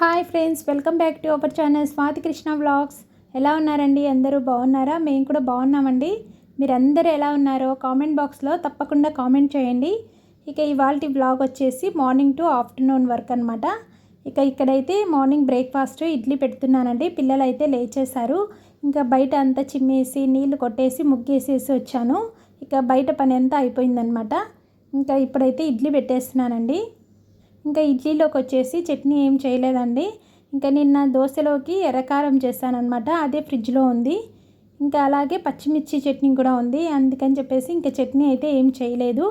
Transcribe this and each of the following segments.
Hi friends welcome back to our channel Swathi Krishna vlogs. ఎలా ఉన్నారండి? అందరూ బాగున్నారా? మేము కూడా బాగున్నామండి. మీరందరూ ఎలా ఉన్నారో కామెంట్ బాక్స్లో తప్పకుండా కామెంట్ చేయండి. ఇక ఇవాళ బ్లాగ్ వచ్చేసి మార్నింగ్ టు ఆఫ్టర్నూన్ వర్క్ అనమాట ఇక ఇక్కడైతే మార్నింగ్ బ్రేక్ఫాస్ట్ ఇడ్లీ పెడుతున్నానండి. పిల్లలు అయితే లేచేశారు. ఇంకా బయట అంతా చిమ్మేసి నీళ్ళు కొట్టేసి ముగ్గేసేసి వచ్చాను. ఇక బయట పని అంతా అయిపోయిందనమాట ఇంకా ఇప్పుడైతే ఇడ్లీ పెట్టేస్తున్నానండి. ఇంకా ఇడ్లీలోకి వచ్చేసి చట్నీ ఏం చేయలేదండి. ఇంకా నిన్న దోశలోకి ఎర్రకారం చేశానమాట అదే ఫ్రిడ్జ్లో ఉంది. ఇంకా అలాగే పచ్చిమిర్చి చట్నీ కూడా ఉంది అందుకని చెప్పేసి ఇంకా చట్నీ అయితే ఏం చేయలేదు.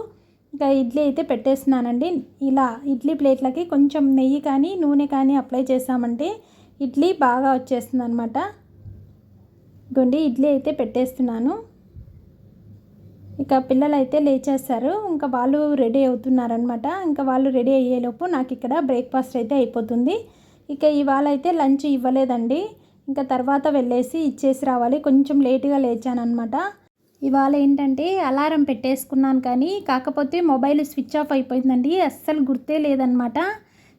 ఇంకా ఇడ్లీ అయితే పెట్టేస్తున్నానండి. ఇలా ఇడ్లీ ప్లేట్లకి కొంచెం నెయ్యి కానీ నూనె కానీ అప్లై చేసామంటే ఇడ్లీ బాగా వచ్చేస్తుంది అనమాట గుండి ఇడ్లీ అయితే పెట్టేస్తున్నాను. ఇక పిల్లలు అయితే లేచేస్తారు. ఇంకా వాళ్ళు రెడీ అవుతున్నారనమాట ఇంకా వాళ్ళు రెడీ అయ్యేలోపు నాకు ఇక్కడ బ్రేక్ఫాస్ట్ అయితే అయిపోతుంది. ఇక ఇవాళ అయితే లంచ్ ఇవ్వలేదండి. ఇంకా తర్వాత వెళ్ళేసి ఇచ్చేసి రావాలి. కొంచెం లేటుగా లేచానమాట ఇవాళ ఏంటంటే అలారం పెట్టేసుకున్నాను కానీ కాకపోతే మొబైల్ స్విచ్ ఆఫ్ అయిపోయిందండి. అస్సలు గుర్తే లేదనమాట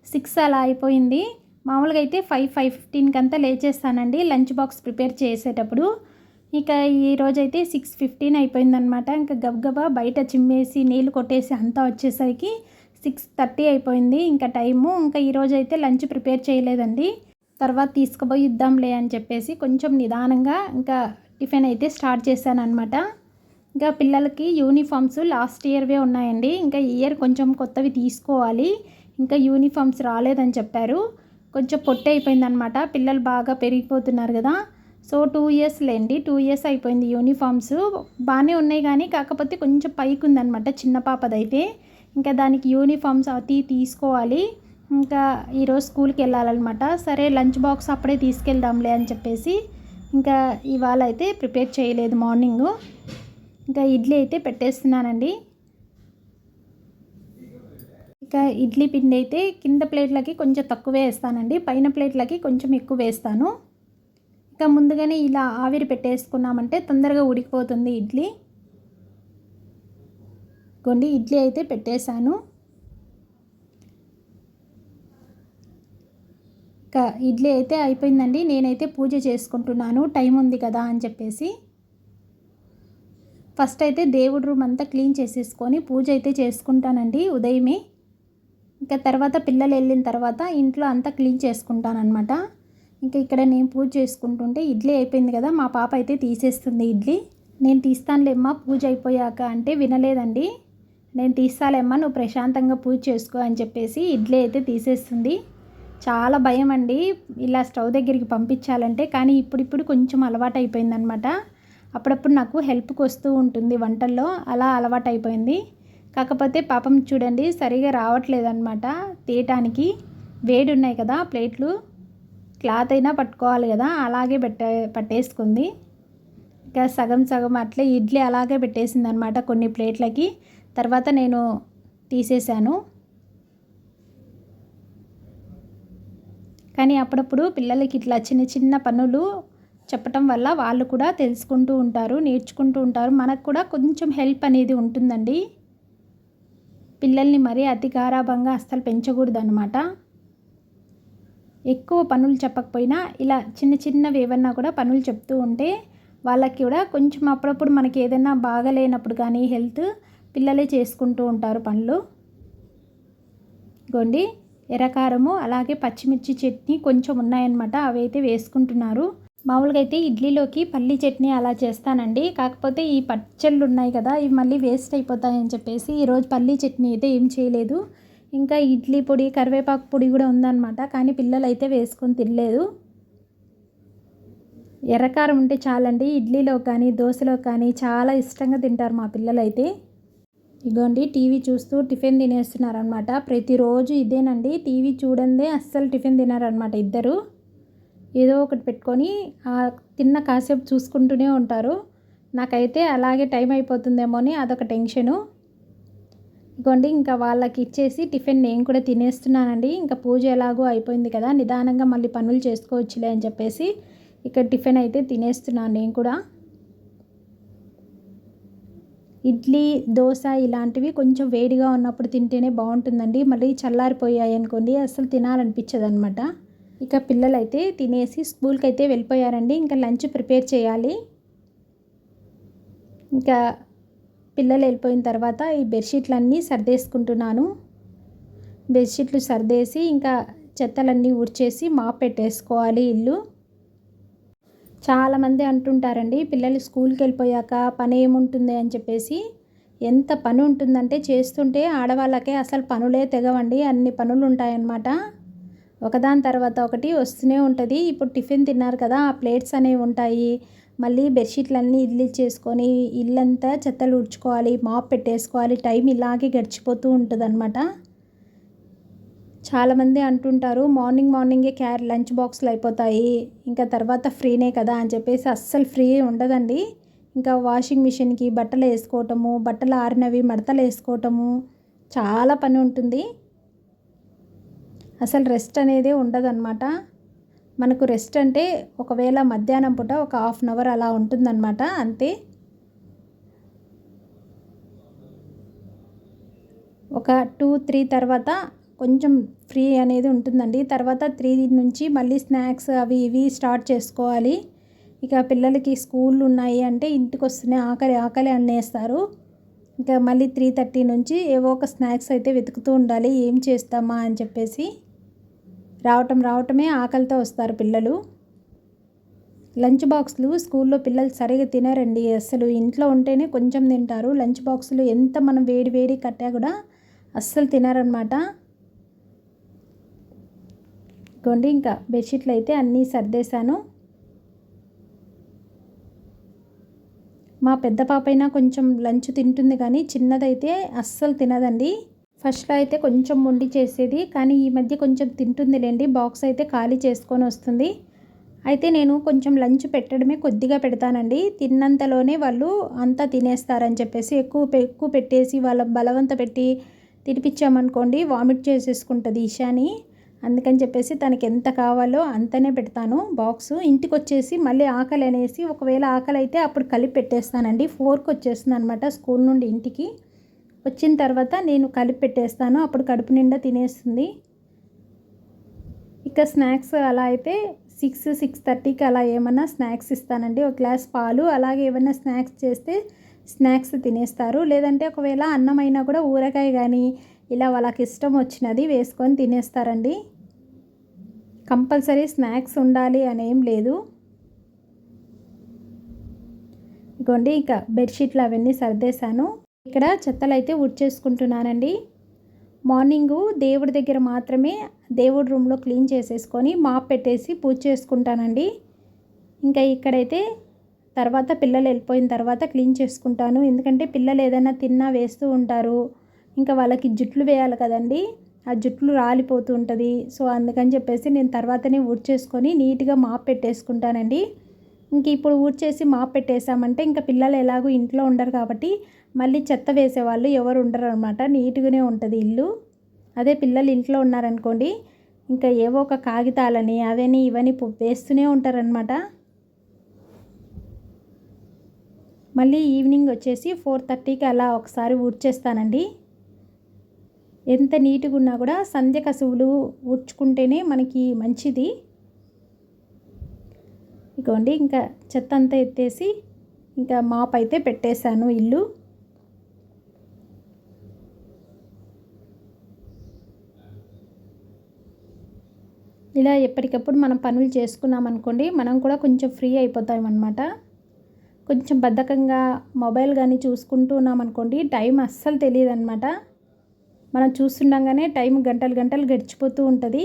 సిక్స్ అలా అయిపోయింది. మామూలుగా అయితే ఫైవ్ ఫైవ్ ఫిఫ్టీన్కి అంతా లేచేస్తానండి. లంచ్ బాక్స్ ప్రిపేర్ చేసేటప్పుడు. ఇక ఈరోజైతే సిక్స్ ఫిఫ్టీన్ అయిపోయిందనమాట ఇంకా గబగబా బయట చిమ్మేసి నీళ్ళు కొట్టేసి అంతా వచ్చేసరికి సిక్స్ థర్టీ అయిపోయింది. ఇంకా టైము ఇంకా ఈరోజు అయితే లంచ్ ప్రిపేర్ చేయలేదండి. తర్వాత తీసుకుపోయి ఇద్దాంలే అని చెప్పేసి కొంచెం నిదానంగా ఇంకా టిఫిన్ అయితే స్టార్ట్ చేశాను అనమాట ఇంకా పిల్లలకి యూనిఫామ్స్ లాస్ట్ ఇయర్వే ఉన్నాయండి. ఇంకా ఇయర్ కొంచెం కొత్తవి తీసుకోవాలి. ఇంకా యూనిఫామ్స్ రాలేదని చెప్పారు. కొంచెం పొట్టి అయిపోయిందనమాట పిల్లలు బాగా పెరిగిపోతున్నారు కదా. సో టూ ఇయర్స్ లేండి. టూ ఇయర్స్ అయిపోయింది యూనిఫామ్స్. బాగానే ఉన్నాయి కానీ కాకపోతే కొంచెం పైకి ఉందనమాట చిన్న పాపదైతే. ఇంకా దానికి యూనిఫామ్స్ అతి తీసుకోవాలి. ఇంకా ఈరోజు స్కూల్కి వెళ్ళాలన్నమాట సరే లంచ్ బాక్స్ అప్పుడే తీసుకెళ్దాంలే అని చెప్పేసి ఇంకా ఇవాళ అయితే ప్రిపేర్ చేయలేదు మార్నింగ్. ఇంకా ఇడ్లీ అయితే పెట్టేస్తున్నానండి. ఇంకా ఇడ్లీ పిండి అయితే కింద ప్లేట్లకి కొంచెం తక్కువే వేస్తానండి. పైన ప్లేట్లకి కొంచెం ఎక్కువ వేస్తాను. ఇంకా ముందుగానే ఇలా ఆవిరి పెట్టేసుకున్నామంటే తొందరగా ఉడికిపోతుంది ఇడ్లీ. కొండి ఇడ్లీ అయితే పెట్టేశాను. ఇంకా ఇడ్లీ అయితే అయిపోయిందండి. నేనైతే పూజ చేసుకుంటున్నాను. టైం ఉంది కదా అని చెప్పేసి. ఫస్ట్ అయితే దేవుడి రూమ్ అంతా క్లీన్ చేసేసుకొని పూజ అయితే చేసుకుంటానండి ఉదయమే. ఇంకా తర్వాత పిల్లలు వెళ్ళిన తర్వాత ఇంట్లో అంతా క్లీన్ చేసుకుంటానమాట ఇంకా ఇక్కడ నేను పూజ చేసుకుంటుంటే ఇడ్లీ అయిపోయింది కదా మా పాప అయితే తీసేస్తుంది ఇడ్లీ. నేను తీస్తానులేమ్మా పూజ అయిపోయాక అంటే వినలేదండి. నేను తీస్తాలేమ్మా నువ్వు ప్రశాంతంగా పూజ చేసుకో అని చెప్పేసి ఇడ్లీ అయితే తీసేస్తుంది. చాలా భయం అండి ఇలా స్టవ్ దగ్గరికి పంపించాలంటే. కానీ ఇప్పుడిప్పుడు కొంచెం అలవాటు అయిపోయిందనమాట. అప్పుడప్పుడు నాకు హెల్ప్కి వస్తూ ఉంటుంది వంటల్లో అలా అలవాటు అయిపోయింది. కాకపోతే పాపం చూడండి సరిగా రావట్లేదన్నమాట తీయటానికి వేడి ఉన్నాయి కదా ప్లేట్లు. క్లాత్ అయినా పట్టుకోవాలి కదా అలాగే పెట్టే పట్టేసుకుంది. ఇంకా సగం సగం అట్లే ఇడ్లీ అలాగే పెట్టేసింది అనమాట కొన్ని ప్లేట్లకి. తర్వాత నేను తీసేశాను. కానీ అప్పుడప్పుడు పిల్లలకి ఇట్లా చిన్న చిన్న పనులు చెప్పటం వల్ల వాళ్ళు కూడా తెలుసుకుంటూ ఉంటారు నేర్చుకుంటూ ఉంటారు. మనకు కూడా కొంచెం హెల్ప్ అనేది ఉంటుందండి. పిల్లల్ని మరీ అతి గారాభంగా అస్సలు పెంచకూడదు అనమాట ఎక్కువ పనులు చెప్పకపోయినా ఇలా చిన్న చిన్నవి ఏమన్నా కూడా పనులు చెప్తూ ఉంటే వాళ్ళకి కూడా కొంచెం అప్పుడప్పుడు మనకి ఏదైనా బాగలేనప్పుడు కానీ హెల్త్ పిల్లలే చేసుకుంటూ ఉంటారు పనులు. గోండి ఎర్రకారము అలాగే పచ్చిమిర్చి చట్నీ కొంచెం ఉన్నాయన్నమాట అవి అయితే వేసుకుంటున్నారు. మామూలుగా అయితే ఇడ్లీలోకి పల్లి చట్నీ అలా చేస్తానండి. కాకపోతే ఈ పచ్చళ్ళు ఉన్నాయి కదా ఇవి మళ్ళీ వేస్ట్ అయిపోతాయని చెప్పేసి ఈరోజు పల్లీ చట్నీ అయితే ఏం చేయలేదు. ఇంకా ఇడ్లీ పొడి కరివేపాకు పొడి కూడా ఉందన్నమాట. కానీ పిల్లలు అయితే వేసుకొని తినలేదు. ఎర్రకారం ఉంటే చాలండి. ఇడ్లీలో కానీ దోశలో కానీ చాలా ఇష్టంగా తింటారు మా పిల్లలు అయితే ఇగోండి టీవీ చూస్తూ టిఫిన్ తినేస్తున్నారనమాట ప్రతిరోజు ఇదేనండి. టీవీ చూడందే అస్సలు టిఫిన్ తినారనమాట ఇద్దరు. ఏదో ఒకటి పెట్టుకొని తిన్న కాసేపు చూసుకుంటూనే ఉంటారు. నాకైతే అలాగే టైం అయిపోతుందేమో అని అదొక టెన్షను. ఇగోండి ఇంకా వాళ్ళకి ఇచ్చేసి టిఫిన్ నేను కూడా తినేస్తున్నానండి. ఇంకా పూజ ఎలాగో అయిపోయింది కదా నిదానంగా మళ్ళీ పనులు చేసుకోవచ్చులే అని చెప్పేసి ఇక్కడ టిఫిన్ అయితే తినేస్తున్నాను నేను కూడా. ఇడ్లీ దోశ ఇలాంటివి కొంచెం వేడిగా ఉన్నప్పుడు తింటేనే బాగుంటుందండి. మళ్ళీ చల్లారిపోయాయి అనుకోండి అసలు తినాలనిపించదు అనమాట ఇక పిల్లలైతే తినేసి స్కూల్కి అయితే వెళ్ళిపోయారండి. ఇంకా లంచ్ ప్రిపేర్ చేయాలి. ఇంకా పిల్లలు వెళ్ళిపోయిన తర్వాత ఈ బెడ్షీట్లన్నీ సర్దేసుకుంటున్నాను. బెడ్షీట్లు సర్దేసి ఇంకా చెత్తలన్నీ ఊడ్చేసి మాప్ పెట్టేసుకోవాలి ఇల్లు. చాలామంది అంటుంటారండి పిల్లలు స్కూల్కి వెళ్ళిపోయాక పని ఏముంటుంది అని చెప్పేసి. ఎంత పని ఉంటుందంటే చేస్తుంటే ఆడవాళ్ళకే అసలు పనులే తెగవండి అన్ని పనులు ఉంటాయన్నమాట. ఒకదాని తర్వాత ఒకటి వస్తూనే ఉంటుంది. ఇప్పుడు టిఫిన్ తిన్నారు కదా ఆ ప్లేట్స్ అనేవి ఉంటాయి. మళ్ళీ బెడ్షీట్లన్నీ ఇల్లు చేసుకొని ఇల్లంతా చెత్తలు ఉడ్చుకోవాలి మాప్ పెట్టేసుకోవాలి టైం ఇలాగే గడిచిపోతూ ఉంటుంది అనమాట చాలామంది అంటుంటారు మార్నింగ్ మార్నింగే క్యార్ లంచ్ బాక్స్లు అయిపోతాయి ఇంకా తర్వాత ఫ్రీనే కదా అని చెప్పేసి అస్సలు ఫ్రీ ఉండదండి. ఇంకా వాషింగ్ మిషన్కి బట్టలు వేసుకోవటము బట్టలు ఆరినవి మడతలు వేసుకోవటము చాలా పని ఉంటుంది. అసలు రెస్ట్ అనేది ఉండదన్నమాట. మనకు రెస్ట్ అంటే ఒకవేళ మధ్యాహ్నం పూట ఒక హాఫ్ అన్ అవర్ అలా ఉంటుందన్నమాట అంతే? ఒక టూ త్రీ తర్వాత కొంచెం ఫ్రీ అనేది ఉంటుందండి. తర్వాత త్రీ నుంచి మళ్ళీ స్నాక్స్ అవి ఇవి స్టార్ట్ చేసుకోవాలి. ఇక పిల్లలకి స్కూళ్ళు ఉన్నాయి అంటే ఇంటికి వస్తూనే ఆకలి ఆకలి అనేస్తారు. ఇంకా మళ్ళీ త్రీ థర్టీ నుంచి ఏవో ఒక స్నాక్స్ అయితే వెతుకుతూ ఉండాలి. ఏం చేస్తామా అని చెప్పేసి. రావటం రావటమే ఆకలితో వస్తారు పిల్లలు. లంచ్ బాక్సులు స్కూల్లో పిల్లలు సరిగా తినరండి. అస్సలు ఇంట్లో ఉంటేనే కొంచెం తింటారు. లంచ్ బాక్సులు ఎంత మనం వేడి వేడి కట్టా కూడా అస్సలు తినరనమాట ఇగోండి ఇంకా బెడ్షీట్లు అయితే అన్నీ సర్దేశాను. మా పెద్ద పాప అయినా కొంచెం లంచ్ తింటుంది కానీ చిన్నదైతే అస్సలు తినదండి. ఫస్ట్లో అయితే కొంచెం వండి చేసేది కానీ ఈ మధ్య కొంచెం తింటుందిలేండి. బాక్స్ అయితే ఖాళీ చేసుకొని వస్తుంది. అయితే నేను కొంచెం లంచ్ పెట్టడమే కొద్దిగా పెడతానండి. తిన్నంతలోనే వాళ్ళు అంతా తినేస్తారని చెప్పేసి ఎక్కువ ఎక్కువ పెట్టేసి వాళ్ళ బలవంత పెట్టి తినిపించామనుకోండి వామిట్ చేసేసుకుంటుంది ఈశాని. అందుకని చెప్పేసి తనకి ఎంత కావాలో అంతనే పెడతాను బాక్స్. ఇంటికి వచ్చేసి మళ్ళీ ఆకలి అనేసి ఒకవేళ ఆకలి అయితే అప్పుడు కలిపి పెట్టేస్తానండి. ఫోర్కి వచ్చేస్తుంది అనమాట స్కూల్ నుండి ఇంటికి. వచ్చిన తర్వాత నేను కలిపి పెట్టేస్తాను. అప్పుడు కడుపు నిండా తినేస్తుంది. ఇక స్నాక్స్ అలా అయితే సిక్స్ సిక్స్ థర్టీకి అలా ఏమన్నా స్నాక్స్ ఇస్తానండి. ఒక గ్లాస్ పాలు అలాగే ఏమైనా స్నాక్స్ చేస్తే స్నాక్స్ తినేస్తారు. లేదంటే ఒకవేళ అన్నం అయినా కూడా ఊరకాయ కానీ ఇలా వాళ్ళకి ఇష్టం వచ్చినది వేసుకొని తినేస్తారండి. కంపల్సరీ స్నాక్స్ ఉండాలి అని ఏం లేదు. ఇగోండి ఇంకా బెడ్షీట్లు అవన్నీ సర్దేశాను. ఇక్కడ చెత్తలు అయితే ఉడ్చేసుకుంటున్నానండి. మార్నింగు దేవుడి దగ్గర మాత్రమే దేవుడి రూమ్లో క్లీన్ చేసేసుకొని మాప్ పెట్టేసి పూజ చేసుకుంటానండి. ఇంకా ఇక్కడైతే తర్వాత పిల్లలు వెళ్ళిపోయిన తర్వాత క్లీన్ చేసుకుంటాను. ఎందుకంటే పిల్లలు ఏదైనా తిన్నా వేస్తూ ఉంటారు. ఇంకా వాళ్ళకి జుట్లు వేయాలి కదండి. ఆ జుట్లు రాలిపోతూ ఉంటుంది. సో అందుకని చెప్పేసి నేను తర్వాతనే ఊడ్చేసుకొని నీట్గా మాప్ పెట్టేసుకుంటానండి. ఇంక ఇప్పుడు ఊడ్చేసి మాప్ పెట్టేసామంటే ఇంకా పిల్లలు ఎలాగో ఇంట్లో ఉండరు కాబట్టి మళ్ళీ చెత్త వేసేవాళ్ళు ఎవరు ఉండరు అనమాట నీట్గానే ఉంటుంది ఇల్లు. అదే పిల్లలు ఇంట్లో ఉన్నారనుకోండి ఇంకా ఏవో ఒక కాగితాలని అవని ఇవని వేస్తూనే ఉంటారనమాట మళ్ళీ ఈవినింగ్ వచ్చేసి ఫోర్ థర్టీకి అలా ఒకసారి ఊడ్చేస్తానండి. ఎంత నీట్గా ఉన్నా కూడా సంధ్య కసువులు ఊడ్చుకుంటేనే మనకి మంచిది. ఇగోండి ఇంకా చెత్త అంతా ఎత్తేసి ఇంకా మాప్ అయితే పెట్టేశాను ఇల్లు. ఇలా ఎప్పటికప్పుడు మనం పనులు చేసుకున్నాం అనుకోండి మనం కూడా కొంచెం ఫ్రీ అయిపోతాం అనమాట కొంచెం బద్ధకంగా మొబైల్ కానీ చూసుకుంటూ ఉన్నామనుకోండి టైం అస్సలు తెలియదు అనమాట మనం చూస్తుండగానే టైం గంటలు గంటలు గడిచిపోతూ ఉంటుంది.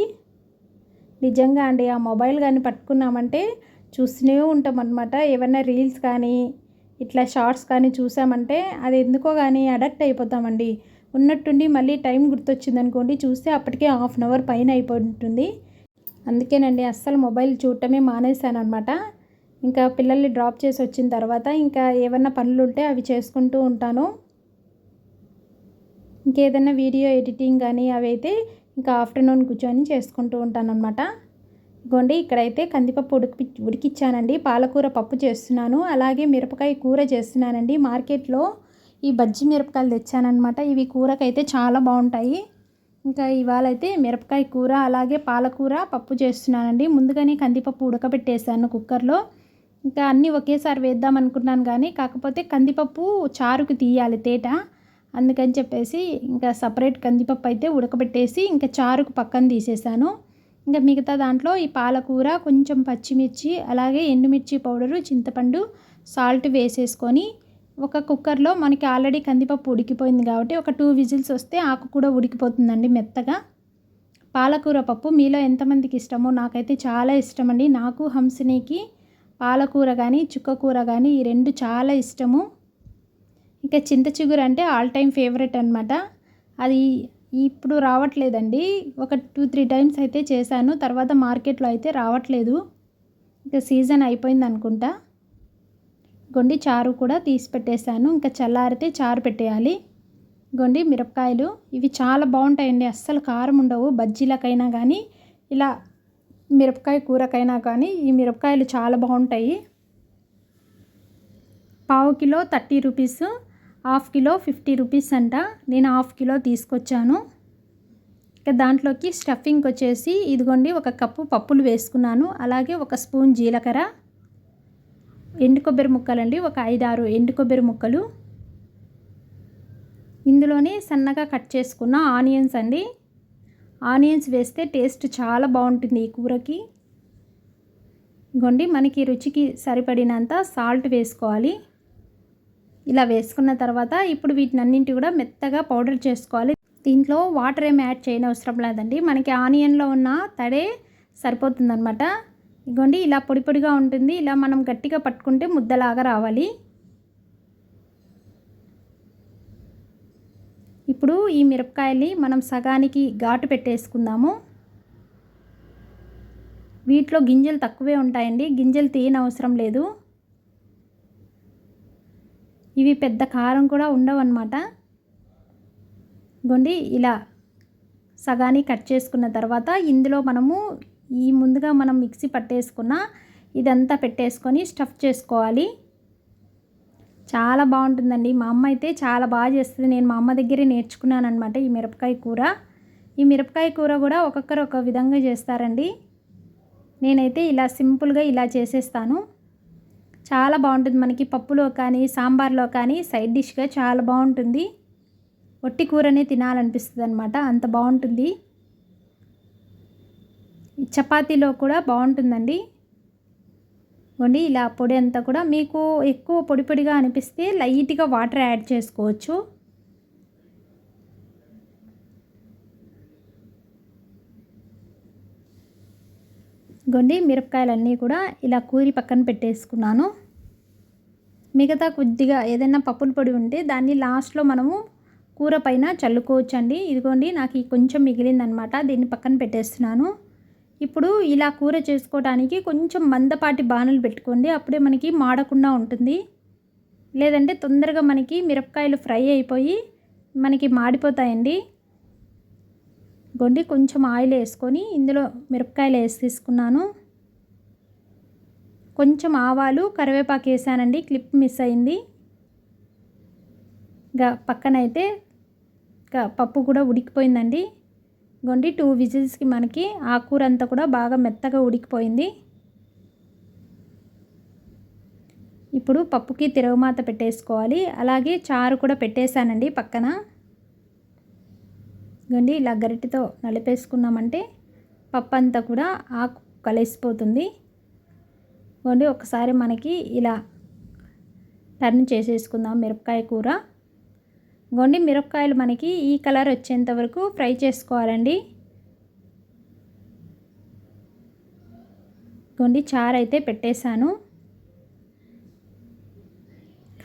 నిజంగా అండి ఆ మొబైల్ కానీ పట్టుకున్నామంటే చూస్తూనే ఉంటాం అనమాట ఏమైనా రీల్స్ కానీ ఇట్లా షార్ట్స్ కానీ చూసామంటే అది ఎందుకో కానీ అడక్ట్ అయిపోతామండి. ఉన్నట్టుండి మళ్ళీ టైం గుర్తొచ్చింది అనుకోండి చూస్తే అప్పటికే హాఫ్ అన్ అవర్ పైన అయిపోతుంది అందుకేనండి అస్సలు మొబైల్ చూడటమే మానేశాను అనమాట ఇంకా పిల్లల్ని డ్రాప్ చేసి వచ్చిన తర్వాత ఇంకా ఏమన్నా పనులు ఉంటే అవి చేసుకుంటూ ఉంటాను. ఇంకేదైనా వీడియో ఎడిటింగ్ కానీ అవి అయితే ఇంకా ఆఫ్టర్నూన్ కూర్చొని చేసుకుంటూ ఉంటాను అనమాట ఇగోండి ఇక్కడైతే కందిపప్పు ఉడికి ఉడికిచ్చానండి. పాలకూర పప్పు చేస్తున్నాను. అలాగే మిరపకాయ కూర చేస్తున్నానండి. మార్కెట్లో ఈ బజ్జి మిరపకాయలు తెచ్చానమాట ఇవి కూరకైతే చాలా బాగుంటాయి. ఇంకా ఇవాళ అయితే మిరపకాయ కూర అలాగే పాలకూర పప్పు చేస్తున్నానండి. ముందుగానే కందిపప్పు ఉడకబెట్టేసాను కుక్కర్లో. ఇంకా అన్నీ ఒకేసారి వేద్దాం అనుకున్నాను కానీ కాకపోతే కందిపప్పు చారుకు తీయాలి తేట. అందుకని చెప్పేసి ఇంకా సపరేట్ కందిపప్పు అయితే ఉడకబెట్టేసి ఇంకా చారుకు పక్కన తీసేసాను ఇంకా మిగతా దాంట్లో ఈ పాలకూర కొంచెం పచ్చిమిర్చి అలాగే ఎండుమిర్చి పౌడరు చింతపండు సాల్ట్ వేసేసుకొని ఒక కుక్కర్లో మనకి ఆల్రెడీ కందిపప్పు ఉడికిపోయింది కాబట్టి ఒక టూ విజిల్స్ వస్తే ఆకు కూడా ఉడికిపోతుందండి మెత్తగా. పాలకూర పప్పు మీలో ఎంతమందికి ఇష్టమో నాకైతే చాలా ఇష్టం అండి నాకు హంసినికి పాలకూర కానీ చుక్కకూర కానీ ఈ రెండు చాలా ఇష్టము. ఇంకా చింత చిగురు అంటే ఆల్ టైమ్ ఫేవరెట్ అనమాట అది ఇప్పుడు రావట్లేదండి. ఒక టూ త్రీ టైమ్స్ అయితే చేశాను. తర్వాత మార్కెట్లో అయితే రావట్లేదు. ఇంకా సీజన్ అయిపోయింది అనుకుంటా గొండి చారు కూడా తీసి పెట్టేశాను. ఇంకా చల్లారితే చారు పెట్టేయాలి. గొండి మిరపకాయలు ఇవి చాలా బాగుంటాయండి. అస్సలు కారం ఉండవు. బజ్జీలకైనా కానీ ఇలా మిరపకాయ కూరకైనా కానీ ఈ మిరపకాయలు చాలా బాగుంటాయి. పావు kilo thirty rupees half kilo fifty rupees అంట. నేను హాఫ్ కిలో తీసుకొచ్చాను. ఇక దాంట్లోకి స్టఫింగ్ వచ్చేసి ఇదిగోండి ఒక కప్పు పప్పులు వేసుకున్నాను. అలాగే ఒక స్పూన్ జీలకర్ర ఎండు కొబ్బరి ముక్కలండి. ఒక ఐదారు ఎండు కొబ్బరి ముక్కలు. ఇందులోనే సన్నగా కట్ చేసుకున్న ఆనియన్స్ అండి. ఆనియన్స్ వేస్తే టేస్ట్ చాలా బాగుంటుంది ఈ కూరకి. గొండి మనకి రుచికి సరిపడినంత సాల్ట్ వేసుకోవాలి. ఇలా వేసుకున్న తర్వాత ఇప్పుడు వీటిని అన్నింటి కూడా మెత్తగా పౌడర్ చేసుకోవాలి. దీంట్లో వాటర్ ఏమి యాడ్ చేయనవసరం లేదండి. మనకి ఆనియన్లో ఉన్న తడే సరిపోతుందనమాట ఇగోండి ఇలా పొడి పొడిగా ఉంటుంది. ఇలా మనం గట్టిగా పట్టుకుంటే ముద్దలాగా రావాలి. ఇప్పుడు ఈ మిరపకాయల్ని మనం సగానికి ఘాటు పెట్టేసుకుందాము. వీటిలో గింజలు తక్కువే ఉంటాయండి. గింజలు తీయనవసరం లేదు. ఇవి పెద్ద కారం కూడా ఉండవు అనమాట గొండి ఇలా సగాని కట్ చేసుకున్న తర్వాత ఇందులో మనము ఈ ముందుగా మనం మిక్సీ పట్టేసుకున్న ఇదంతా పెట్టేసుకొని స్టఫ్ చేసుకోవాలి. చాలా బాగుంటుందండి. మా అమ్మ అయితే చాలా బాగా చేస్తుంది. నేను మా అమ్మ దగ్గరే నేర్చుకున్నాను అనమాట ఈ మిరపకాయ కూర. ఈ మిరపకాయ కూర కూడా ఒక్కొక్కరు ఒక విధంగా చేస్తారండి. నేనైతే ఇలా సింపుల్గా ఇలా చేసేస్తాను. చాలా బాగుంటుంది మనకి పప్పులో కానీ సాంబార్లో కానీ సైడ్ డిష్గా చాలా బాగుంటుంది. ఒట్టి కూరనే తినాలనిపిస్తుంది అనమాట అంత బాగుంటుంది. చపాతీలో కూడా బాగుంటుందండి. వండి ఇలా పొడి అంతా కూడా మీకు ఎక్కువ పొడి పొడిగా అనిపిస్తే లైట్గా వాటర్ యాడ్ చేసుకోవచ్చు. గొండి మిరపకాయలన్నీ కూడా ఇలా కూరి పక్కన పెట్టేసుకున్నాను. మిగతా కొద్దిగా ఏదైనా పప్పుల పొడి ఉంటే దాన్ని లాస్ట్లో మనము కూర పైన చల్లుకోవచ్చండి. ఇదిగోండి నాకు కొంచెం మిగిలిందనమాట. దీన్ని పక్కన పెట్టేస్తున్నాను. ఇప్పుడు ఇలా కూర చేసుకోవడానికి కొంచెం మందపాటి బాణలు పెట్టుకోండి. అప్పుడే మనకి మాడకుండా ఉంటుంది. లేదంటే తొందరగా మనకి మిరపకాయలు ఫ్రై అయిపోయి మనకి మాడిపోతాయండి. గొండి కొంచెం ఆయిల్ వేసుకొని ఇందులో మిరపకాయలు వేసి తీసుకున్నాను. కొంచెం ఆవాలు కరివేపాకు వేసానండి. క్లిప్ మిస్ అయింది. ఇంకా పక్కనైతే ఇంకా పప్పు కూడా ఉడికిపోయిందండి. గొండి టూ విజిల్స్కి మనకి ఆకుకూర అంతా కూడా బాగా మెత్తగా ఉడికిపోయింది. ఇప్పుడు పప్పుకి తిరగమాత పెట్టేసుకోవాలి. అలాగే చారు కూడా పెట్టేశానండి పక్కన. గండి ఇలా గరిటెతో నలిపేసుకున్నామంటే పప్పు అంతా కూడా ఆకు కలిసిపోతుంది. గండి ఒకసారి మనకి ఇలా టర్న్ చేసేసుకుందాం మిరపకాయ కూర. గొండి మిరపకాయలు మనకి ఈ కలర్ వచ్చేంత వరకు ఫ్రై చేసుకోవాలండి. గొండి చారు అయితే పెట్టేశాను.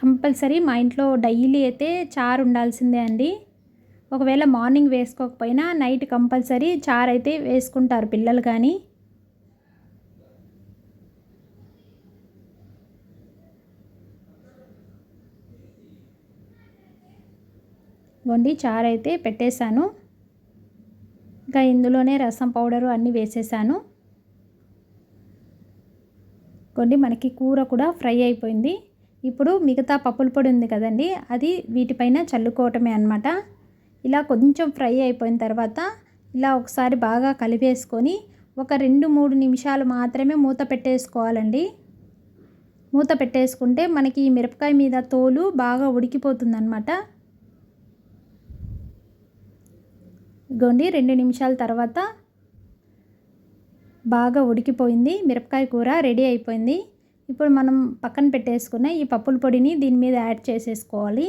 కంపల్సరీ మా ఇంట్లో డైలీ అయితే చారు ఉండాల్సిందే అండి. ఒకవేళ మార్నింగ్ వేసుకోకపోయినా నైట్ కంపల్సరీ చారు అయితే వేసుకుంటారు పిల్లలు కానీ. వండి చారు అయితే పెట్టేశాను. ఇంకా ఇందులోనే రసం పౌడరు అన్నీ వేసేసాను కొన్ని మనకి కూర కూడా ఫ్రై అయిపోయింది. ఇప్పుడు మిగతా పప్పుల పొడి ఉంది కదండి అది వీటిపైన చల్లుకోవటమే అనమాట ఇలా కొంచెం ఫ్రై అయిపోయిన తర్వాత ఇలా ఒకసారి బాగా కలిపేసుకొని ఒక రెండు మూడు నిమిషాలు మాత్రమే మూత పెట్టేసుకోవాలండి. మూత పెట్టేసుకుంటే మనకి ఈ మిరపకాయ మీద తోలు బాగా ఉడికిపోతుందన్నమాట అనమాట ఇగోండి రెండు నిమిషాల తర్వాత బాగా ఉడికిపోయింది. మిరపకాయ కూర రెడీ అయిపోయింది. ఇప్పుడు మనం పక్కన పెట్టేసుకున్న ఈ పప్పుల పొడిని దీని మీద యాడ్ చేసేసుకోవాలి.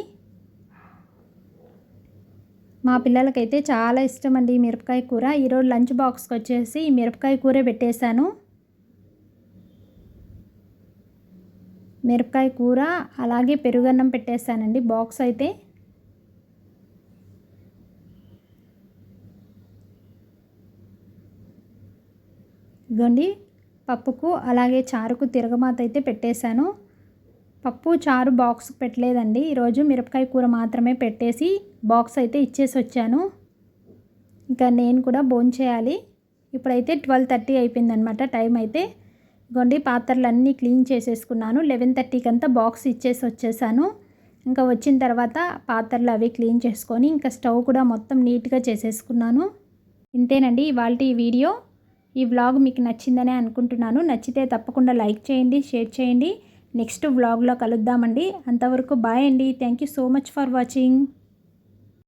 మా పిల్లలకైతే చాలా ఇష్టం అండి ఈ మిరపకాయ కూర. ఈరోజు లంచ్ బాక్స్కి వచ్చేసి ఈ మిరపకాయ కూరే పెట్టేశాను. మిరపకాయ కూర అలాగే పెరుగన్నం పెట్టేశానండి బాక్స్ అయితే. ఇదిగోండి పప్పుకు అలాగే చారుకు తిరగమాత అయితే పెట్టేశాను. పప్పు చారు బాక్స్ పెట్టలేదండి. ఈరోజు మిరపకాయ కూర మాత్రమే పెట్టేసి బాక్స్ అయితే ఇచ్చేసి వచ్చాను. ఇంకా నేను కూడా భోంచేయాలి ఇప్పుడైతే ట్వెల్వ్ థర్టీ అయిపోయిందనమాట టైం అయితే. గొండి పాత్రలన్నీ క్లీన్ చేసేసుకున్నాను. లెవెన్ థర్టీకి అంతా బాక్స్ ఇచ్చేసి వచ్చేసాను. ఇంకా వచ్చిన తర్వాత పాత్రలు అవి క్లీన్ చేసుకొని ఇంకా స్టవ్ కూడా మొత్తం నీట్గా చేసేసుకున్నాను. ఇంతేనండి ఇవాళ ఈ వీడియో. ఈ వ్లాగ్ మీకు నచ్చిందనే అనుకుంటున్నాను. నచ్చితే తప్పకుండా లైక్ చేయండి షేర్ చేయండి. నెక్స్ట్ వ్లాగ్లో కలుద్దామండి. అంతవరకు బాయ్ అండి. Thank you so much for watching.